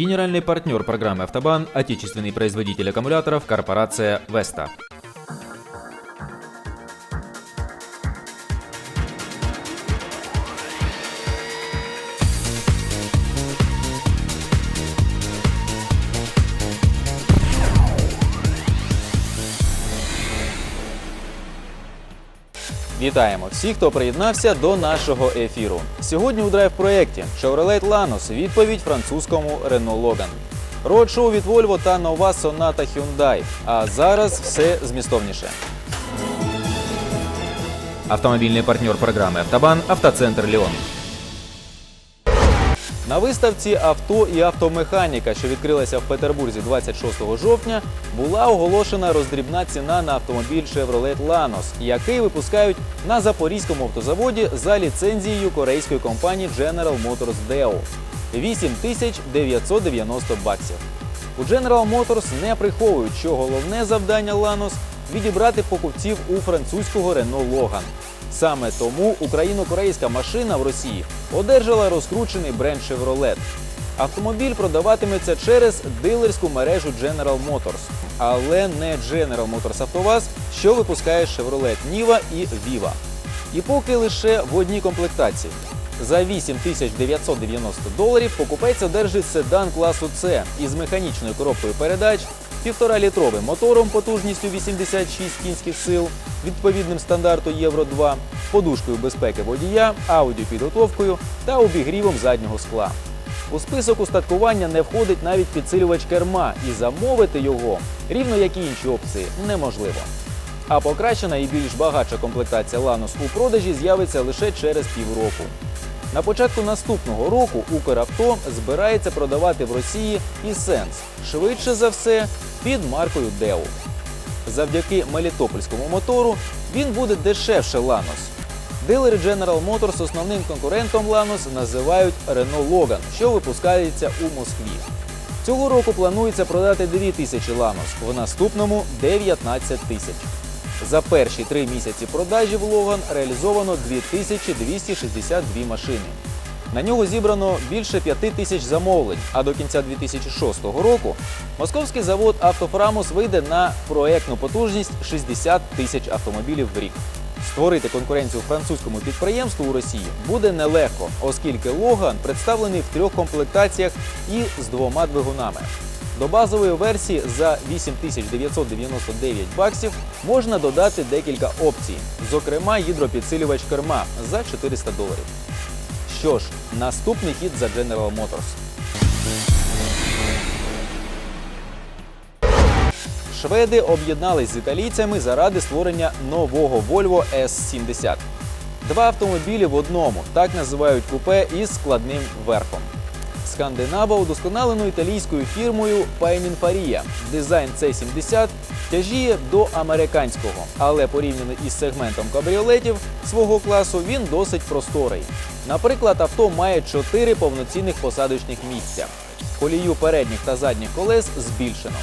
Генеральный партнер программы «Автобан» – отечественный производитель аккумуляторов корпорация «Веста». Вітаємо всіх, хто приєднався до нашого ефіру. Сьогодні у драйв-проєкті Chevrolet Lanos – відповідь французькому Renault Logan. Роуд-шоу від Volvo та нова соната Hyundai. А зараз все змістовніше. Автомобільний партнер програми «Автобан» – автоцентр «Леон». На виставці авто і автомеханіка, що відкрилася в Петербурзі 26 жовтня, була оголошена роздрібна ціна на автомобіль Chevrolet Lanos, який випускають на запорізькому автозаводі за ліцензією корейської компанії General Motors Deo. 8990 баксів. У General Motors не приховують, що головне завдання Lanos – відібрати покупців у французького Renault Logan. Саме тому україно-корейська машина в Росії одержала розкручений бренд Chevrolet. Автомобіль продаватиметься через дилерську мережу General Motors, але не General Motors АвтоВАЗ, що випускає Chevrolet Niva і Viva. І поки лише в одній комплектації. За 8990 доларів покупець одержить седан класу С із механічною коробкою передач, 1,5-літровим мотором потужністю 86 кінських сил, відповідним стандарту Євро 2, подушкою безпеки водія, аудіопідготовкою та обігрівом заднього скла. У список устаткування не входить навіть підсилювач керма, і замовити його, рівно як і інші опції, неможливо. А покращена і більш багатша комплектація Lanos у продажі з'явиться лише через півроку. На початку наступного року Укравто збирається продавати в Росії і Сенс, швидше за все, під маркою Deo. Завдяки мелітопольському мотору він буде дешевше Lanos. Дилери General Motors основним конкурентом Lanos називають Renault Logan, що випускається у Москві. Цього року планується продати 2 тисячі Lanos, в наступному 19 тисяч. За перші три місяці продажів Логан реалізовано 2262 машини. На нього зібрано більше 5 тисяч замовлень, а до кінця 2006 року московський завод Автофрамус вийде на проектну потужність 60 тисяч автомобілів в рік. Створити конкуренцію французькому підприємству у Росії буде нелегко, оскільки Логан представлений в трьох комплектаціях і з двома двигунами. До базової версії за 8999 баксів можна додати декілька опцій, зокрема гідропідсилювач керма за 400 доларів. Що ж, наступний хід за General Motors. Шведи об'єднались з італійцями заради створення нового Volvo S70. Два автомобілі в одному, так називають купе із складним верхом. Скандинава удосконалену італійською фірмою Pininfarina. Дизайн C70 тяжіє до американського, але порівняно із сегментом кабріолетів свого класу він досить просторий. Наприклад, авто має 4 повноцінних посадочних місця. Колію передніх та задніх колес збільшено.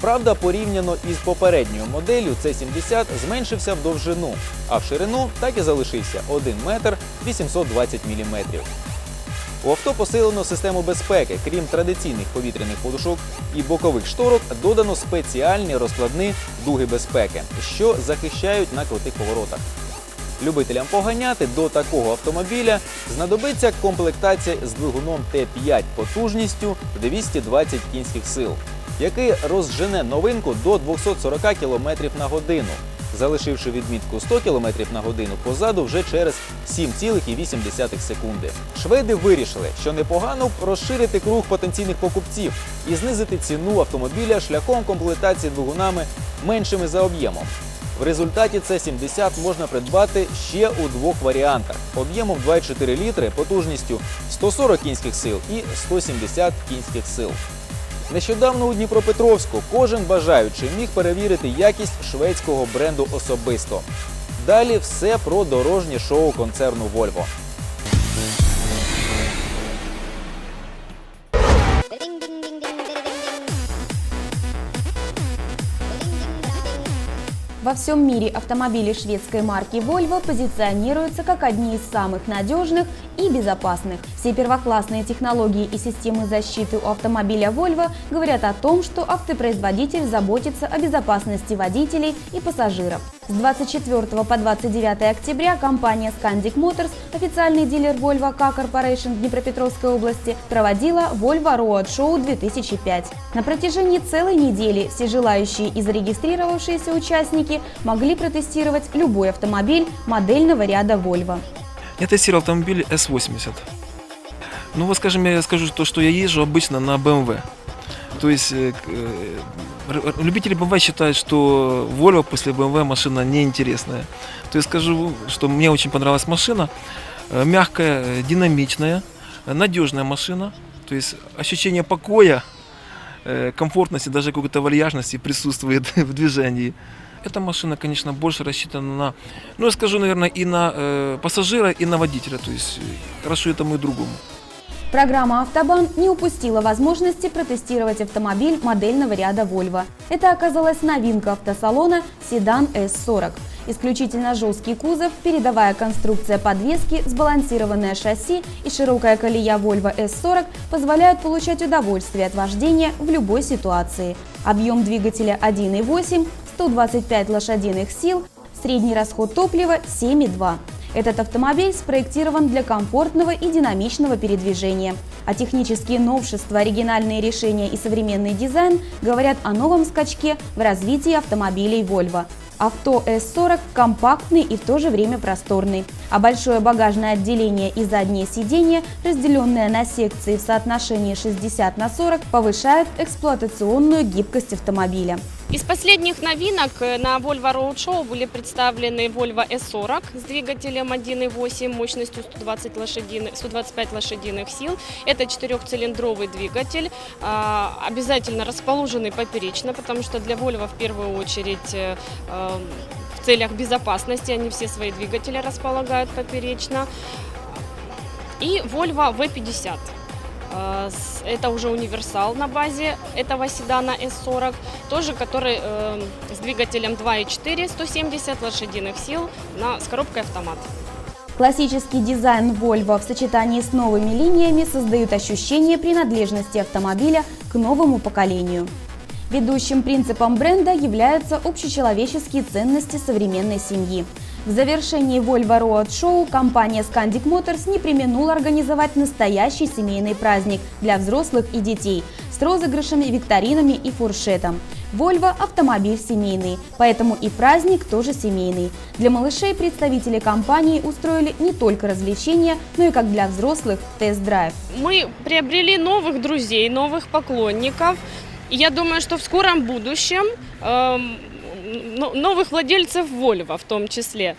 Правда, порівняно із попередньою моделлю C70 зменшився в довжину, а в ширину так і залишився 1 метр 820 міліметрів. У авто посилено систему безпеки. Крім традиційних повітряних подушок і бокових шторок, додано спеціальні розкладні дуги безпеки, що захищають на крутих поворотах. Любителям поганяти до такого автомобіля знадобиться комплектація з двигуном Т5 потужністю 220 кінських сил, який розжене новинку до 240 км на годину, залишивши відмітку 100 км на годину позаду вже через 7,8 секунди. Шведи вирішили, що непогано б розширити круг потенційних покупців і знизити ціну автомобіля шляхом комплектації двигунами меншими за об'ємом. В результаті С70 можна придбати ще у двох варіантах: об'ємом 2,4 літри, потужністю 140 кінських сил і 170 кінських сил. Нещодавно у Дніпропетровську кожен бажаючий міг перевірити якість шведського бренду особисто. Далі все про дорожнє шоу концерну Volvo. Во всем мире автомобили шведской марки Volvo позиционируются как одни из самых надежных и безопасных. Все первоклассные технологии и системы защиты у автомобиля Volvo говорят о том, что автопроизводитель заботится о безопасности водителей и пассажиров. С 24 по 29 октября компания Scandic Motors, официальный дилер Volvo Car Corporation Днепропетровской области, проводила Volvo Road Show 2005. На протяжении целой недели все желающие и зарегистрировавшиеся участники могли протестировать любой автомобиль модельного ряда Volvo. Я тестировал автомобиль S80. Ну вот, скажем, я скажу то, что я езжу обычно на BMW. То есть э, э, любители BMW считают, что Volvo после BMW машина неинтересная. То есть скажу, что мне очень понравилась машина. Э, Мягкая, э, динамичная, надежная машина. То есть ощущение покоя, комфортности, даже какой-то вальяжности присутствует в движении. Эта машина, конечно, больше рассчитана на, ну, я скажу, наверное, и на э, пассажира, и на водителя. То есть э, хорошо и тому и другому. Программа «Автобан» не упустила возможности протестировать автомобиль модельного ряда Volvo. Это оказалась новинка автосалона седан S40. Исключительно жесткий кузов, передовая конструкция подвески, сбалансированное шасси и широкая колея Volvo S40 позволяют получать удовольствие от вождения в любой ситуации. Объем двигателя 1,8, 125 лошадиных сил, средний расход топлива 7,2. Этот автомобиль спроектирован для комфортного и динамичного передвижения. А технические новшества, оригинальные решения и современный дизайн говорят о новом скачке в развитии автомобилей Volvo. Авто S40 компактный и в то же время просторный, а большое багажное отделение и заднее сиденье, разделенное на секции в соотношении 60 на 40, повышают эксплуатационную гибкость автомобиля. Из последних новинок э, на Volvo Roadshow были представлены Volvo S40 с двигателем 1.8 мощностью 120 лошадиных, 125 лошадиных сил. Это четырехцилиндровый двигатель, а, обязательно расположенный поперечно, потому что для Volvo в первую очередь э, э, в целях безопасности они все свои двигатели располагают поперечно. И Volvo V50. С- Это уже универсал на базе этого седана S40, тоже который э, с двигателем 2.4, 170 лошадиных сил на, с коробкой автомат. Классический дизайн Volvo в сочетании с новыми линиями создают ощущение принадлежности автомобиля к новому поколению. Ведущим принципом бренда являются общечеловеческие ценности современной семьи. В завершении Volvo Road Show компания Scandic Motors не применула организовать настоящий семейный праздник для взрослых и детей с розыгрышами, викторинами и фуршетом. Volvo – автомобиль семейный, поэтому и праздник тоже семейный. Для малышей представители компании устроили не только развлечения, но и как для взрослых тест-драйв. Мы приобрели новых друзей, новых поклонников. Я думаю, что в скором будущем эм, новых владельцев Volvo в том числе.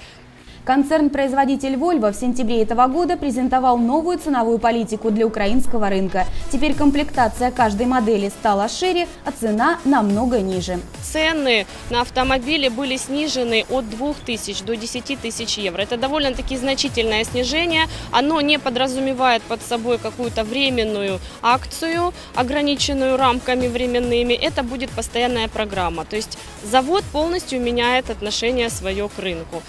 Концерн-производитель Volvo в сентябре этого года презентовал новую ценовую политику для украинского рынка. Теперь комплектация каждой модели стала шире, а цена намного ниже. Цены на автомобили были снижены от 2000 до 10 тысяч евро. Это довольно-таки значительное снижение. Оно не подразумевает под собой какую-то временную акцию, ограниченную рамками временными. Это будет постоянная программа. То есть завод полностью меняет отношение свое к рынку.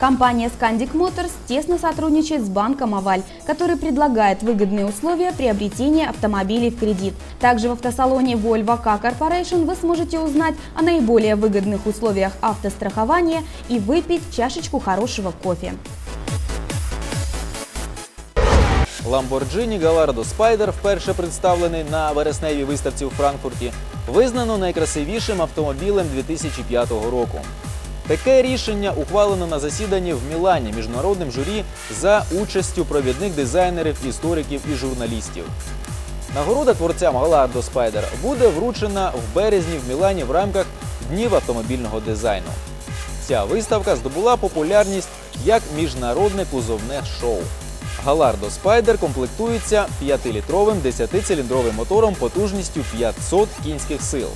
Компания Scandic Motors тесно сотрудничает с банком «Аваль», который предлагает выгодные условия приобретения автомобилей в кредит. Также в автосалоне Volvo Car Corporation вы сможете узнать о наиболее выгодных условиях автострахования и выпить чашечку хорошего кофе. Lamborghini Gallardo Spider, вперше представлений на вересневій виставці у Франкфурті, визнано найкрасивішим автомобілем 2005 року. Таке рішення ухвалено на засіданні в Мілані міжнародним журі за участю провідних дизайнерів, істориків і журналістів. Нагорода творцям Gallardo Spider буде вручена в березні в Мілані в рамках Днів автомобільного дизайну. Ця виставка здобула популярність як міжнародне кузовне шоу. Галардо Спайдер комплектується 5-літровим 10-циліндровим мотором потужністю 500 кінських сил.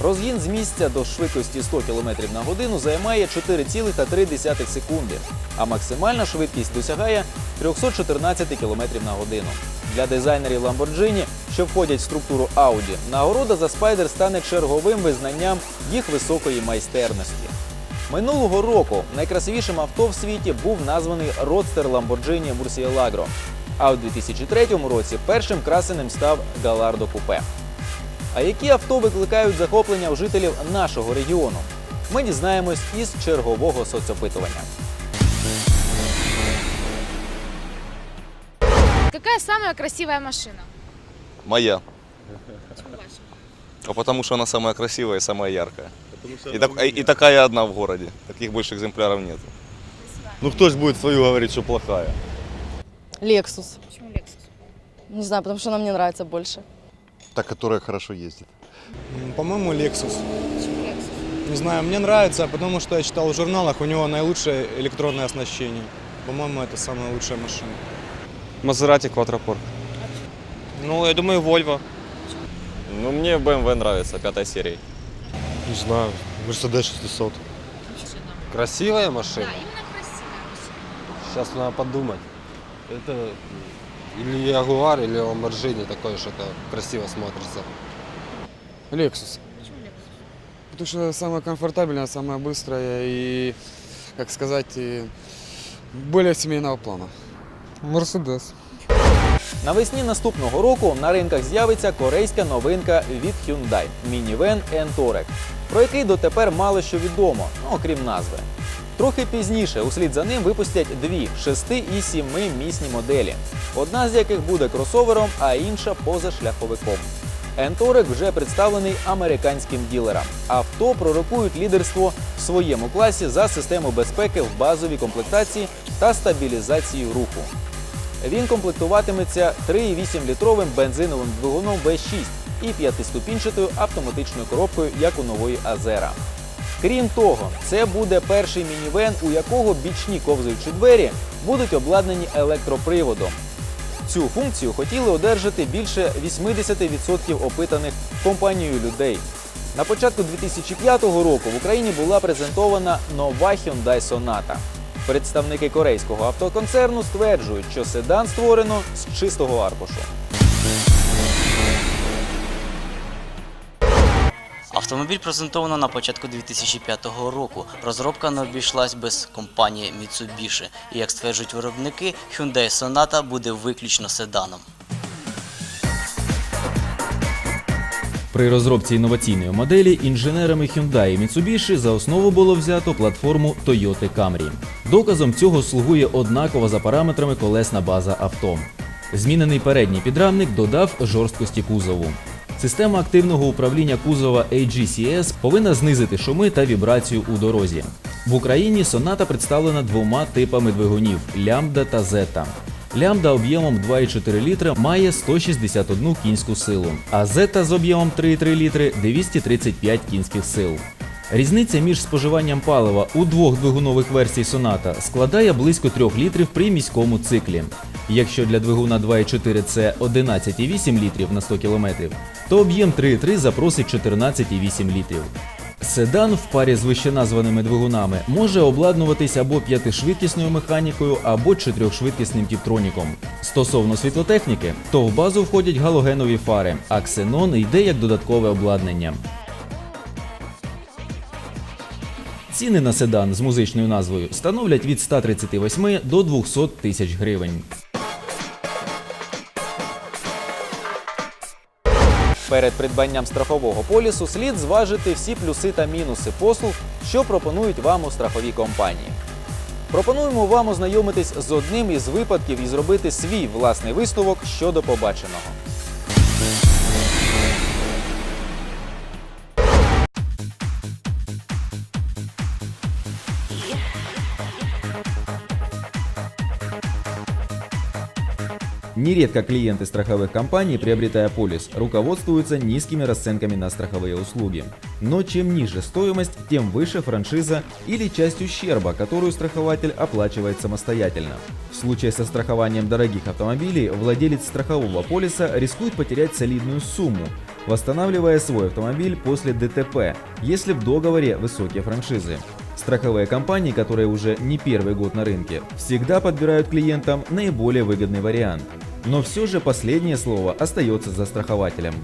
Розгін з місця до швидкості 100 км на годину займає 4,3 секунди, а максимальна швидкість досягає 314 км на годину. Для дизайнерів Lamborghini, що входять в структуру Audi, нагорода за Спайдер стане черговим визнанням їх високої майстерності. Минулого року найкрасивішим авто в світі був названий родстер Lamborghini Murcielago. А у 2003 році першим красеним став Галардо Купе. А які авто викликають захоплення у жителів нашого регіону? Ми дізнаємось із чергового соцопитування. Какая самая красивая машина? Моя. А потому что она самая красивая и самая яркая. И, так- и- и такая одна в городе. Таких больше экземпляров нет. Ну кто ж будет свою говорить, что плохая? Лексус. Почему Lexus? Не знаю, потому что она мне нравится больше. Та, которая хорошо ездит. По-моему, Lexus. Почему Lexus? Не знаю, мне нравится, потому что я читал в журналах, у него наилучшее электронное оснащение. По-моему, это самая лучшая машина. Мазерати Квадрапорт. Ну, я думаю, Вольво. Ну, мне BMW нравится, пятой серии. Не знаю, Мерседес 600. Красивая машина. Да, именно красивая машина. Сейчас надо подумать. Это или Ягуар, или Ламборджини такое, что-то красиво смотрится. Lexus. Почему Lexus? Потому что самая комфортабельная, самая быстрая и, как сказать, и более семейного плана. Мерседес. Навесні наступного року на ринках з'явиться корейська новинка від Hyundai – мінівен N-Touareg, про який дотепер мало що відомо, ну, окрім назви. Трохи пізніше услід за ним випустять дві 6 і 7 місні моделі, одна з яких буде кросовером, а інша позашляховиком. N-Touareg вже представлений американським ділерам. Авто пророкують лідерство в своєму класі за систему безпеки в базовій комплектації та стабілізації руху. Він комплектуватиметься 3,8-літровим бензиновим двигуном V6 і п'ятиступінчатою автоматичною коробкою, як у нової Азера. Крім того, це буде перший мінівен, у якого бічні ковзуючі двері будуть обладнані електроприводом. Цю функцію хотіли одержати більше 80% опитаних компанією людей. На початку 2005 року в Україні була презентована нова Hyundai Sonata. Представники корейського автоконцерну стверджують, що седан створено з чистого аркушу. Автомобіль презентовано на початку 2005 року. Розробка не обійшлась без компанії Mitsubishi. І як стверджують виробники, Hyundai Sonata буде виключно седаном. При розробці інноваційної моделі інженерами Hyundai і Mitsubishi за основу було взято платформу Toyota Camry. Доказом цього слугує однакова за параметрами колесна база авто. Змінений передній підрамник додав жорсткості кузову. Система активного управління кузова AGCS повинна знизити шуми та вібрацію у дорозі. В Україні Sonata представлена двома типами двигунів лямбда та зета. Лямбда об'ємом 2,4 літра має 161 кінську силу, а зета з об'ємом 3,3 літри 235 кінських сил. Різниця між споживанням палива у двох двигунових версій Sonata складає близько 3 літрів при міському циклі. Якщо для двигуна 2,4 це 11,8 літрів на 100 км, то об'єм 3,3 запросить 14,8 літрів. Седан в парі з вищеназваними двигунами може обладнуватись або п'ятишвидкісною механікою, або чотирьохшвидкісним тіптроніком. Стосовно світлотехніки, то в базу входять галогенові фари, а ксенон йде як додаткове обладнання. Ціни на седан з музичною назвою становлять від 138 до 200 тисяч гривень. Перед придбанням страхового полісу слід зважити всі плюси та мінуси послуг, що пропонують вам у страховій компанії. Пропонуємо вам ознайомитись з одним із випадків і зробити свій власний висновок щодо побаченого. Нередко клиенты страховых компаний, приобретая полис, руководствуются низкими расценками на страховые услуги. Но чем ниже стоимость, тем выше франшиза или часть ущерба, которую страхователь оплачивает самостоятельно. В случае со страхованием дорогих автомобилей владелец страхового полиса рискует потерять солидную сумму, восстанавливая свой автомобиль после ДТП, если в договоре высокие франшизы. Страховые компании, которые уже не первый год на рынке, всегда подбирают клиентам наиболее выгодный вариант. Но все же последнее слово остается за страхователем.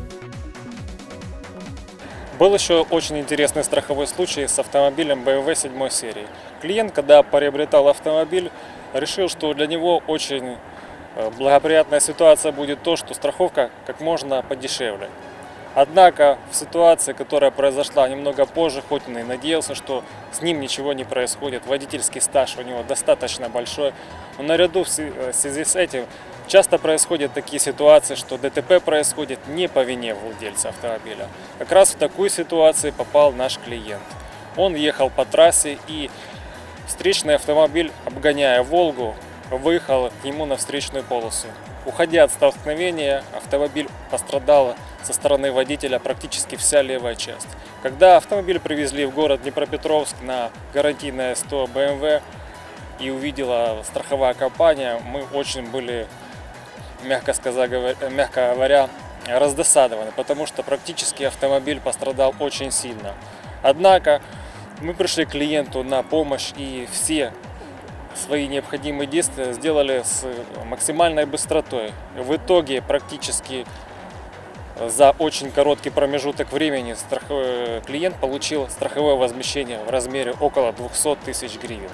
Был еще очень интересный страховой случай с автомобилем BMW 7 серии. Клиент, когда приобретал автомобиль, решил, что для него очень э, благоприятная ситуация будет то, что страховка как можно подешевле. Однако в ситуации, которая произошла немного позже, хоть он и надеялся, что с ним ничего не происходит, водительский стаж у него достаточно большой, но наряду э, в связи с этим часто происходят такие ситуации, что ДТП происходит не по вине владельца автомобиля. Как раз в такую ситуацию попал наш клиент. Он ехал по трассе и встречный автомобиль, обгоняя «Волгу», выехал к нему на встречную полосу. Уходя от столкновения, автомобиль пострадала со стороны водителя практически вся левая часть. Когда автомобиль привезли в город Днепропетровск на гарантийное 100 BMW и увидела страховая компания, мы очень были, мягко, сказать, мягко говоря, раздосадованы, потому что практически автомобиль пострадал очень сильно. Однако мы пришли клиенту на помощь и все свои необходимые действия сделали с максимальной быстротой. В итоге практически за очень короткий промежуток времени страховой- клиент получил страховое возмещение в размере около 200 тысяч гривен.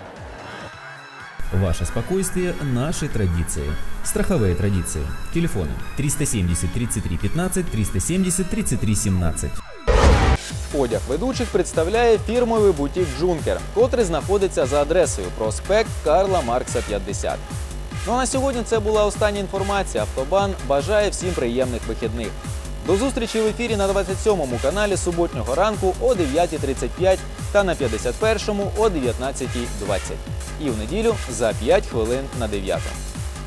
Ваше спокойствие – наши традиции. Страховые традиции. Телефоны 370 33 15 370 33 17. Одяг ведучих представляє фірмовий бутік Джункер, котрий знаходиться за адресою проспект Карла Маркса 50. Ну а на сьогодні це була остання інформація. Автобан бажає всім приємних вихідних. До зустрічі в ефірі на 27-му каналі суботнього ранку о 9.35 та на 51-му о 19.20. І в неділю за 5 хвилин на 9.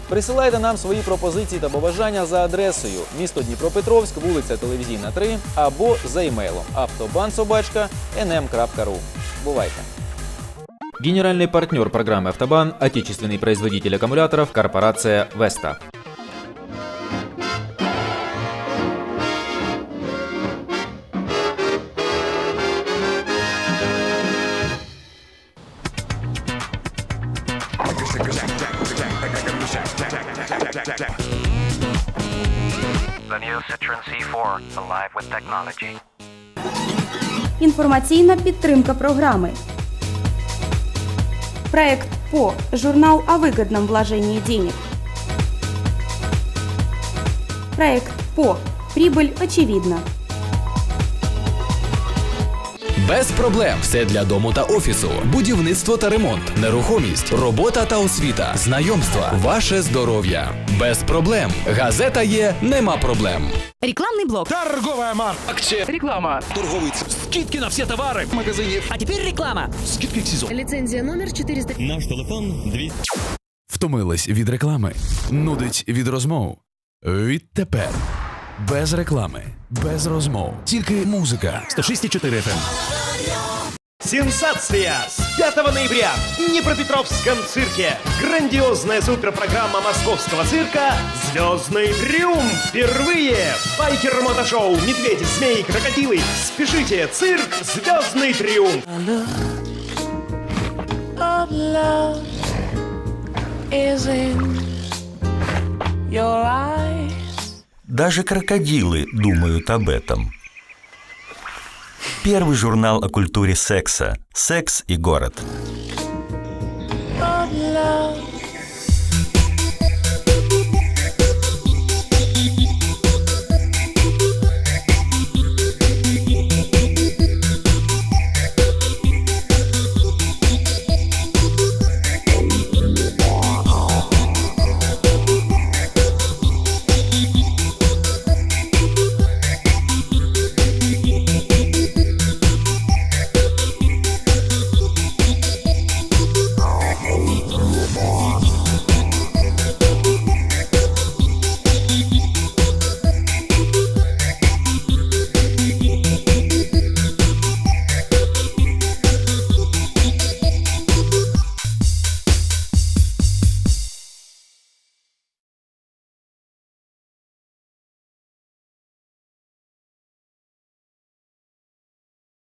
Присилайте нам свої пропозиції та побажання за адресою місто Дніпропетровськ, вулиця Телевізійна 3 або за емейлом автобанsobачка.nm.ru. Бувайте! Генеральный партнер программы «Автобан» – отечественный производитель аккумуляторов корпорация «Веста». alive with technology. Інформаційна підтримка програми. Проект ПО. Журнал о выгодном вложении денег. Проект ПО. Прибыль очевидна. Без проблем все для дому та офісу, будівництво та ремонт, нерухомість, робота та освіта, знайомства, ваше здоров'я. Без проблем. Газета є, нема проблем. Рекламный блок. Торговая марка. Акция. Реклама. Торговый Скидки на все товары в магазине. А теперь реклама. Скидки сезон. Лицензия номер 400. Наш телефон 200. Втомились від реклами? Нудить від розмов? Відтепер. Без реклами, без розмов. Тільки музика. 106,4 FM. Сенсация! С 5 ноября в Днепропетровском цирке грандиозная суперпрограмма московского цирка «Звездный триумф» впервые! Байкер-мотошоу, медведи, змеи, крокодилы. Спешите, цирк «Звездный триумф». your eyes. Даже крокодилы думают об этом. Первый журнал о культуре секса «Секс и город».